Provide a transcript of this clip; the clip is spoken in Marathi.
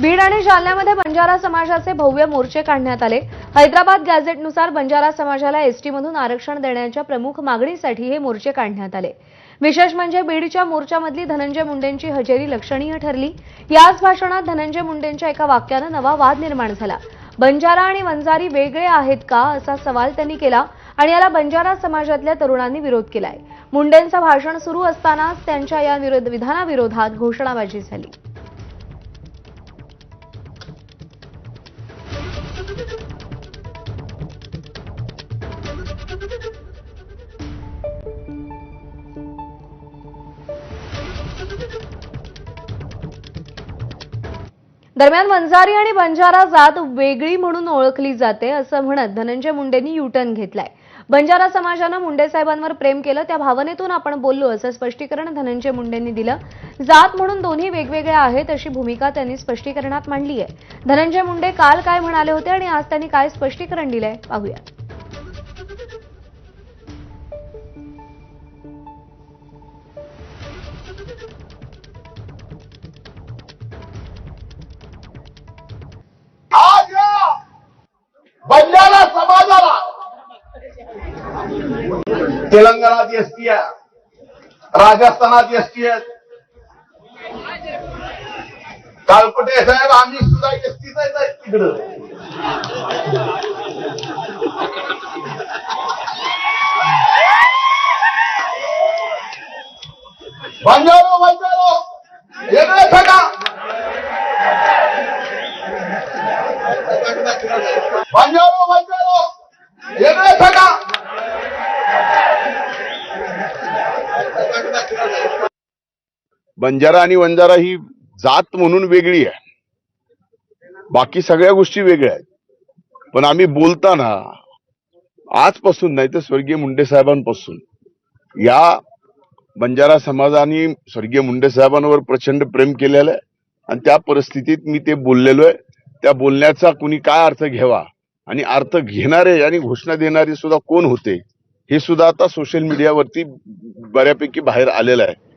बीड आणि जालन्यामध्ये बंजारा समाजाचे भव्य मोर्चे काढण्यात आले. हैदराबाद गॅझेटनुसार बंजारा समाजाला एसटीमधून आरक्षण देण्याच्या प्रमुख मागणीसाठी हे मोर्चे काढण्यात आले. विशेष म्हणजे बीडच्या मोर्चामधली धनंजय मुंडेंची हजेरी लक्षणीय ठरली. याच भाषणात धनंजय मुंडेंच्या एका वाक्यानं नवा वाद निर्माण झाला. बंजारा आणि वंजारी वेगळे आहेत का असा सवाल त्यांनी केला आणि याला बंजारा समाजातल्या तरुणांनी विरोध केलाय. मुंडेंचं भाषण सुरू असतानाच त्यांच्या या विरोध विधानाविरोधात घोषणाबाजी झाली. दरम्यान वंजारी आणि बंजारा जात वेगळी म्हणून ओळखली जाते असं म्हणत धनंजय मुंडेंनी युटर्न घेतलाय. बंजारा समाजानं मुंडे साहेबांवर प्रेम केलं त्या भावनेतून आपण बोललो असं स्पष्टीकरण धनंजय मुंडेंनी दिलं. जात म्हणून दोन्ही वेगवेगळ्या आहेत अशी भूमिका त्यांनी स्पष्टीकरणात मांडली आहे. धनंजय मुंडे काल काय म्हणाले होते आणि आज त्यांनी काय स्पष्टीकरण दिलंय पाहूया तेलंगणात एसटी आहे. राजस्थानात एसटी आहेत कालपटे साहेब आम्ही सुद्धा एसटीच आहेत तिकडं. बंजारो बंजारो. वेगळे सगळा. बंजारो बंजारो वेगळे सगळा बंजारा आणि वंजारा ही जात म्हणून वेगळी आहे. बाकी सगळ्या गोष्टी वेगळ्या आहेत. पण आम्ही बोलताना आजपासून नाही तर स्वर्गीय मुंडे साहेबांपासून या बंजारा समाजाने स्वर्गीय मुंडे साहेबांवर प्रचंड प्रेम केलेलं आहे आणि त्या परिस्थितीत मी ते बोललेलो आहे. त्या बोलण्याचा कुणी काय अर्थ घ्यावा आणि अर्थ घेणारे आणि घोषणा देणारे सुद्धा कोण होते? हे सुद्धा आता सोशल मीडियावरती बऱ्यापैकी बाहेर आलेलं आहे.